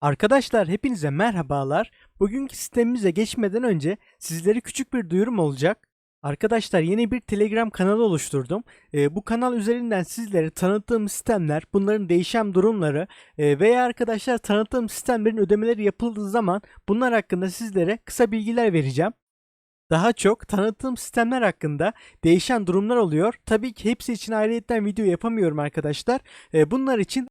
Arkadaşlar hepinize merhabalar. Bugünkü sistemimize geçmeden önce sizlere küçük bir duyurum olacak. Arkadaşlar yeni bir Telegram kanalı oluşturdum. Ee, bu kanal üzerinden sizlere tanıttığım sistemler, bunların değişen durumları e, veya arkadaşlar tanıttığım sistemlerin ödemeleri yapıldığı zaman bunlar hakkında sizlere kısa bilgiler vereceğim. Daha çok tanıttığım sistemler hakkında değişen durumlar oluyor. Tabii ki hepsi için ayrıyetten video yapamıyorum arkadaşlar. Ee, bunlar için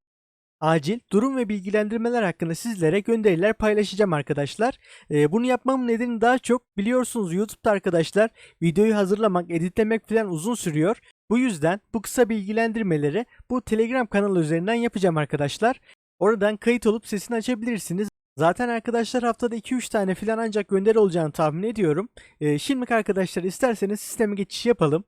acil durum ve bilgilendirmeler hakkında sizlere gönderiler paylaşacağım arkadaşlar. Ee, bunu yapmamın nedeni daha çok biliyorsunuz YouTube'da arkadaşlar videoyu hazırlamak, editlemek falan uzun sürüyor. Bu yüzden bu kısa bilgilendirmeleri bu Telegram kanalı üzerinden yapacağım arkadaşlar. Oradan kayıt olup sesini açabilirsiniz. Zaten arkadaşlar haftada 2-3 tane falan ancak gönderi olacağını tahmin ediyorum. Ee, şimdilik arkadaşlar isterseniz sisteme geçiş yapalım.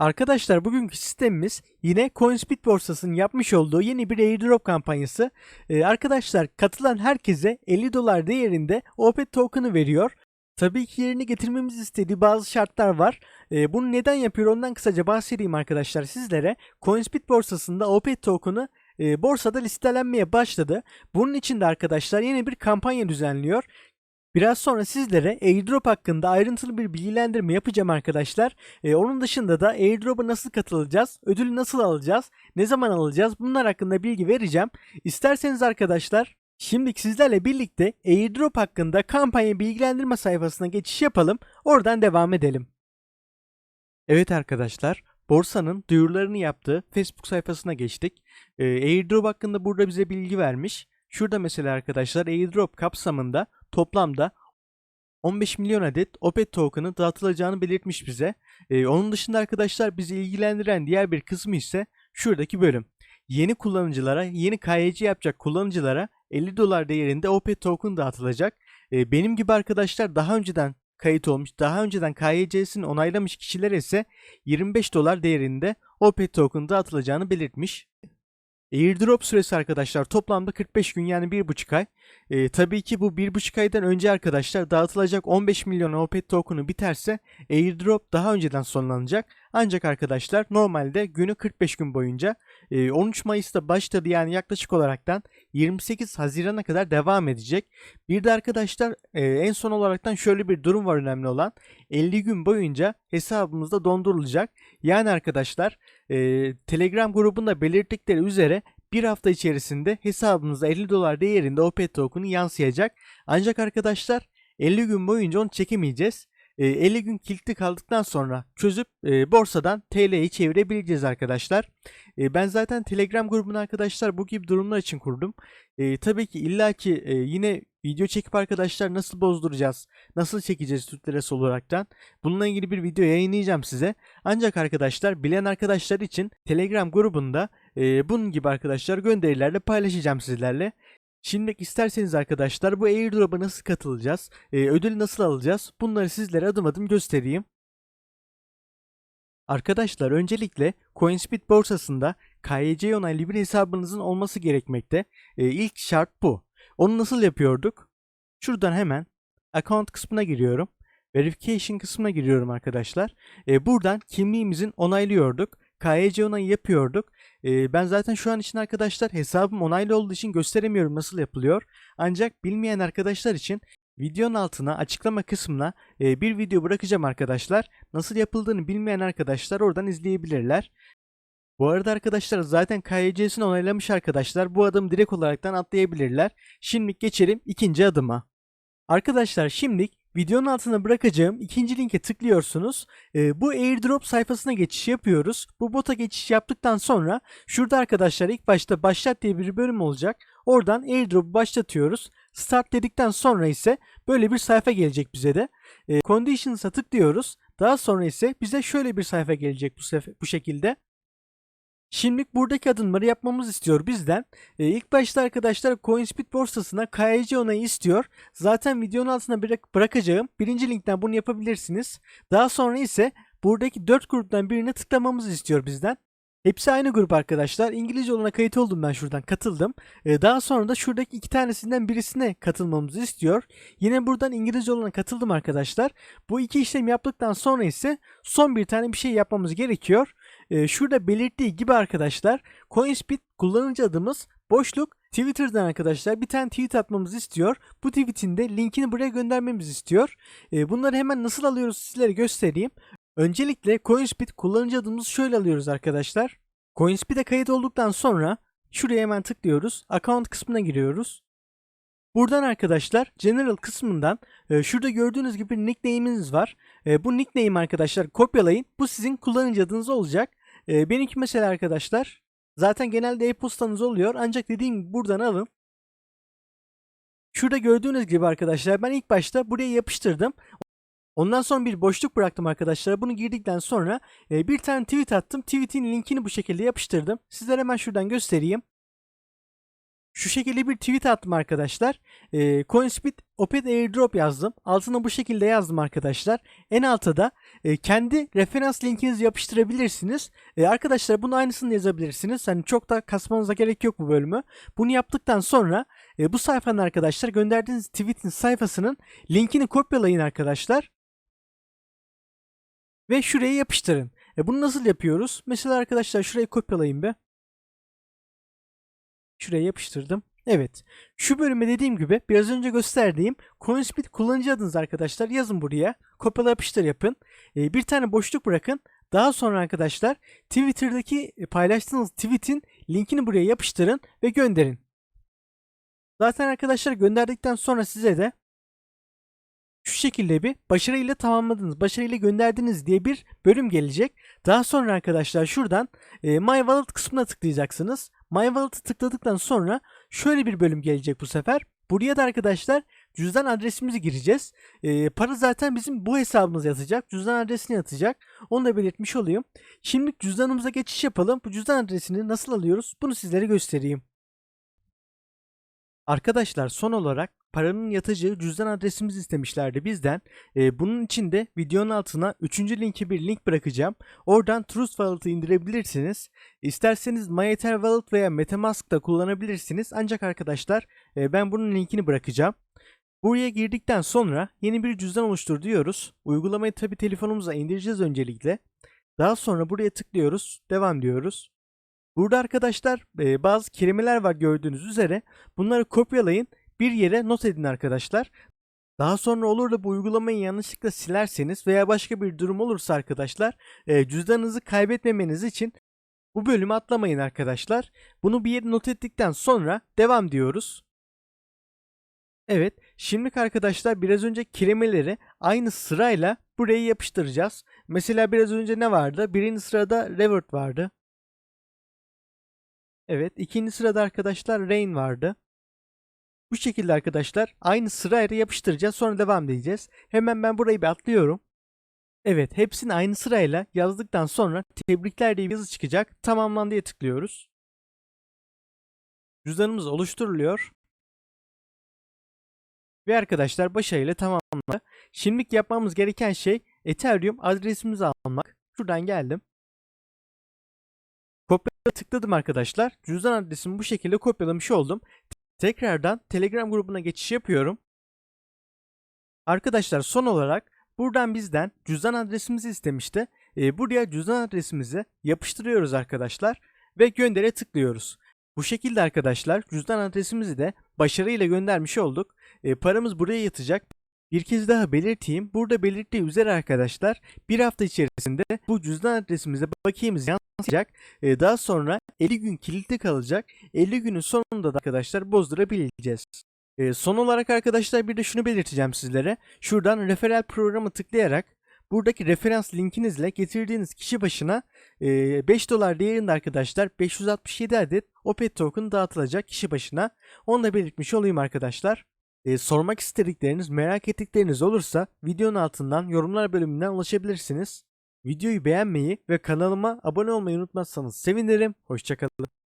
Arkadaşlar bugünkü sistemimiz yine CoinSpeed borsasının yapmış olduğu yeni bir airdrop kampanyası. Ee, arkadaşlar katılan herkese 50 dolar değerinde OPET token'ı veriyor. Tabii ki yerine getirmemiz istediği bazı şartlar var. Ee, bunu neden yapıyor ondan kısaca bahsedeyim arkadaşlar sizlere. CoinSpeed borsasında OPET token'ı e, borsada listelenmeye başladı. Bunun için de arkadaşlar yeni bir kampanya düzenliyor. Biraz sonra sizlere airdrop hakkında ayrıntılı bir bilgilendirme yapacağım arkadaşlar. Ee, onun dışında da airdrop'a nasıl katılacağız, ödülü nasıl alacağız, ne zaman alacağız bunlar hakkında bilgi vereceğim. İsterseniz arkadaşlar şimdi sizlerle birlikte airdrop hakkında kampanya bilgilendirme sayfasına geçiş yapalım. Oradan devam edelim. Evet arkadaşlar borsanın duyurularını yaptığı Facebook sayfasına geçtik. Ee, airdrop hakkında burada bize bilgi vermiş. Şurada mesela arkadaşlar airdrop kapsamında toplamda 15 milyon adet OPET token'ı dağıtılacağını belirtmiş bize. Ee, onun dışında arkadaşlar bizi ilgilendiren diğer bir kısmı ise şuradaki bölüm. Yeni kullanıcılara, yeni KYC yapacak kullanıcılara 50 dolar değerinde OPET token dağıtılacak. Ee, benim gibi arkadaşlar daha önceden kayıt olmuş, daha önceden KYC'sini onaylamış kişilere ise 25 dolar değerinde OPET token dağıtılacağını belirtmiş. Airdrop süresi arkadaşlar toplamda 45 gün yani 1,5 ay. Ee, tabii ki bu 1,5 aydan önce arkadaşlar dağıtılacak 15 milyon OPET token'u biterse airdrop daha önceden sonlanacak. Ancak arkadaşlar normalde günü 45 gün boyunca e, 13 Mayıs'ta başladı yani yaklaşık olaraktan 28 Haziran'a kadar devam edecek. Bir de arkadaşlar e, en son olaraktan şöyle bir durum var önemli olan 50 gün boyunca hesabımızda dondurulacak. Yani arkadaşlar e, Telegram grubunda belirttikleri üzere bir hafta içerisinde hesabınıza 50 dolar değerinde OPET token'ı yansıyacak. Ancak arkadaşlar 50 gün boyunca onu çekemeyeceğiz. E, 50 gün kilitli kaldıktan sonra çözüp e, borsadan TL'yi çevirebileceğiz arkadaşlar. E, ben zaten Telegram grubunu arkadaşlar bu gibi durumlar için kurdum. E, tabii ki illaki e, yine video çekip arkadaşlar nasıl bozduracağız, nasıl çekeceğiz Türk lirası olaraktan bununla ilgili bir video yayınlayacağım size. Ancak arkadaşlar bilen arkadaşlar için Telegram grubunda e, bunun gibi arkadaşlar gönderilerle paylaşacağım sizlerle. Şimdi isterseniz arkadaşlar bu airdrop'a nasıl katılacağız, e, ödülü nasıl alacağız bunları sizlere adım adım göstereyim. Arkadaşlar öncelikle CoinSpeed borsasında KYC onaylı bir hesabınızın olması gerekmekte. E, ilk şart bu. Onu nasıl yapıyorduk? Şuradan hemen account kısmına giriyorum. Verification kısmına giriyorum arkadaşlar. E, buradan kimliğimizin onaylıyorduk. KYC onayı yapıyorduk. E, ben zaten şu an için arkadaşlar hesabım onaylı olduğu için gösteremiyorum nasıl yapılıyor. Ancak bilmeyen arkadaşlar için videonun altına açıklama kısmına e, bir video bırakacağım arkadaşlar. Nasıl yapıldığını bilmeyen arkadaşlar oradan izleyebilirler. Bu arada arkadaşlar zaten KYC'sini onaylamış arkadaşlar bu adım direkt olaraktan atlayabilirler. Şimdi geçelim ikinci adıma. Arkadaşlar şimdi videonun altına bırakacağım ikinci linke tıklıyorsunuz. Ee, bu airdrop sayfasına geçiş yapıyoruz. Bu bota geçiş yaptıktan sonra şurada arkadaşlar ilk başta başlat diye bir bölüm olacak. Oradan airdrop'u başlatıyoruz. Start dedikten sonra ise böyle bir sayfa gelecek bize de. Ee, Conditions'a tıklıyoruz. Daha sonra ise bize şöyle bir sayfa gelecek bu, bu şekilde. Şimdilik buradaki adımları yapmamız istiyor bizden. Ee, ilk başta arkadaşlar CoinSpeed borsasına KYC onayı istiyor. Zaten videonun altına bırak bırakacağım. Birinci linkten bunu yapabilirsiniz. Daha sonra ise buradaki 4 gruptan birine tıklamamızı istiyor bizden. Hepsi aynı grup arkadaşlar. İngilizce olana kayıt oldum ben şuradan katıldım. Ee, daha sonra da şuradaki iki tanesinden birisine katılmamızı istiyor. Yine buradan İngilizce olana katıldım arkadaşlar. Bu iki işlem yaptıktan sonra ise son bir tane bir şey yapmamız gerekiyor. Ee, şurada belirttiği gibi arkadaşlar CoinSpeed kullanıcı adımız boşluk Twitter'dan arkadaşlar bir tane tweet atmamızı istiyor. Bu tweetin de linkini buraya göndermemizi istiyor. E, bunları hemen nasıl alıyoruz sizlere göstereyim. Öncelikle CoinSpeed kullanıcı adımızı şöyle alıyoruz arkadaşlar. CoinSpeed'e kayıt olduktan sonra şuraya hemen tıklıyoruz. Account kısmına giriyoruz. Buradan arkadaşlar General kısmından e, şurada gördüğünüz gibi nickname'iniz var. E, bu nickname arkadaşlar kopyalayın. Bu sizin kullanıcı adınız olacak. E, benimki mesela arkadaşlar zaten genelde e-postanız oluyor. Ancak dediğim gibi buradan alın. Şurada gördüğünüz gibi arkadaşlar ben ilk başta buraya yapıştırdım. Ondan sonra bir boşluk bıraktım arkadaşlar. Bunu girdikten sonra e, bir tane tweet attım. Tweet'in linkini bu şekilde yapıştırdım. Sizlere hemen şuradan göstereyim. Şu şekilde bir tweet attım arkadaşlar. E, CoinSpeed Opet Airdrop yazdım. Altına bu şekilde yazdım arkadaşlar. En altta da e, kendi referans linkinizi yapıştırabilirsiniz. E, arkadaşlar bunun aynısını yazabilirsiniz. Hani çok da kasmanıza gerek yok bu bölümü. Bunu yaptıktan sonra e, bu sayfanın arkadaşlar gönderdiğiniz tweetin sayfasının linkini kopyalayın arkadaşlar. Ve şuraya yapıştırın. E, bunu nasıl yapıyoruz? Mesela arkadaşlar şurayı kopyalayayım be. Şuraya yapıştırdım. Evet. Şu bölüme dediğim gibi biraz önce gösterdiğim CoinSpeed kullanıcı adınız arkadaşlar yazın buraya. Kopyala yapıştır yapın. Ee, bir tane boşluk bırakın. Daha sonra arkadaşlar Twitter'daki paylaştığınız tweet'in linkini buraya yapıştırın ve gönderin. Zaten arkadaşlar gönderdikten sonra size de şu şekilde bir başarıyla tamamladınız, başarıyla gönderdiniz diye bir bölüm gelecek. Daha sonra arkadaşlar şuradan e, My Wallet kısmına tıklayacaksınız. My Wallet'ı tıkladıktan sonra şöyle bir bölüm gelecek bu sefer. Buraya da arkadaşlar cüzdan adresimizi gireceğiz. E, para zaten bizim bu hesabımıza yatacak. Cüzdan adresini yatacak. Onu da belirtmiş olayım. Şimdi cüzdanımıza geçiş yapalım. Bu cüzdan adresini nasıl alıyoruz? Bunu sizlere göstereyim. Arkadaşlar son olarak paranın yatacağı cüzdan adresimizi istemişlerdi bizden. Ee, bunun için de videonun altına 3. linki bir link bırakacağım. Oradan Trust Wallet'ı indirebilirsiniz. İsterseniz MyEther Wallet veya Metamask da kullanabilirsiniz. Ancak arkadaşlar e, ben bunun linkini bırakacağım. Buraya girdikten sonra yeni bir cüzdan oluştur diyoruz. Uygulamayı tabi telefonumuza indireceğiz öncelikle. Daha sonra buraya tıklıyoruz. Devam diyoruz. Burada arkadaşlar e, bazı kelimeler var gördüğünüz üzere. Bunları kopyalayın bir yere not edin arkadaşlar. Daha sonra olur da bu uygulamayı yanlışlıkla silerseniz veya başka bir durum olursa arkadaşlar e, cüzdanınızı kaybetmemeniz için bu bölümü atlamayın arkadaşlar. Bunu bir yere not ettikten sonra devam diyoruz. Evet, şimdilik arkadaşlar biraz önce kelimeleri aynı sırayla buraya yapıştıracağız. Mesela biraz önce ne vardı? Birinci sırada revert vardı. Evet, ikinci sırada arkadaşlar rain vardı. Bu şekilde arkadaşlar aynı sırayla yapıştıracağız sonra devam edeceğiz. Hemen ben burayı bir atlıyorum. Evet hepsini aynı sırayla yazdıktan sonra tebrikler diye bir yazı çıkacak. Tamamlandıya tıklıyoruz. Cüzdanımız oluşturuluyor. Ve arkadaşlar başarıyla tamamlandı. Şimdilik yapmamız gereken şey Ethereum adresimizi almak. Şuradan geldim. Kopyala tıkladım arkadaşlar. Cüzdan adresimi bu şekilde kopyalamış oldum. Tekrardan Telegram grubuna geçiş yapıyorum. Arkadaşlar son olarak buradan bizden cüzdan adresimizi istemişti. E, buraya cüzdan adresimizi yapıştırıyoruz arkadaşlar ve göndere tıklıyoruz. Bu şekilde arkadaşlar cüzdan adresimizi de başarıyla göndermiş olduk. E, paramız buraya yatacak. Bir kez daha belirteyim. Burada belirttiği üzere arkadaşlar bir hafta içerisinde bu cüzdan adresimize bakiyemiz yansıyacak. Ee, daha sonra 50 gün kilitli kalacak. 50 günün sonunda da arkadaşlar bozdurabileceğiz. Ee, son olarak arkadaşlar bir de şunu belirteceğim sizlere. Şuradan referral programı tıklayarak buradaki referans linkinizle getirdiğiniz kişi başına 5 dolar değerinde arkadaşlar 567 adet OPET token dağıtılacak kişi başına. Onu da belirtmiş olayım arkadaşlar. Ee, sormak istedikleriniz, merak ettikleriniz olursa videonun altından yorumlar bölümünden ulaşabilirsiniz. Videoyu beğenmeyi ve kanalıma abone olmayı unutmazsanız sevinirim. Hoşçakalın.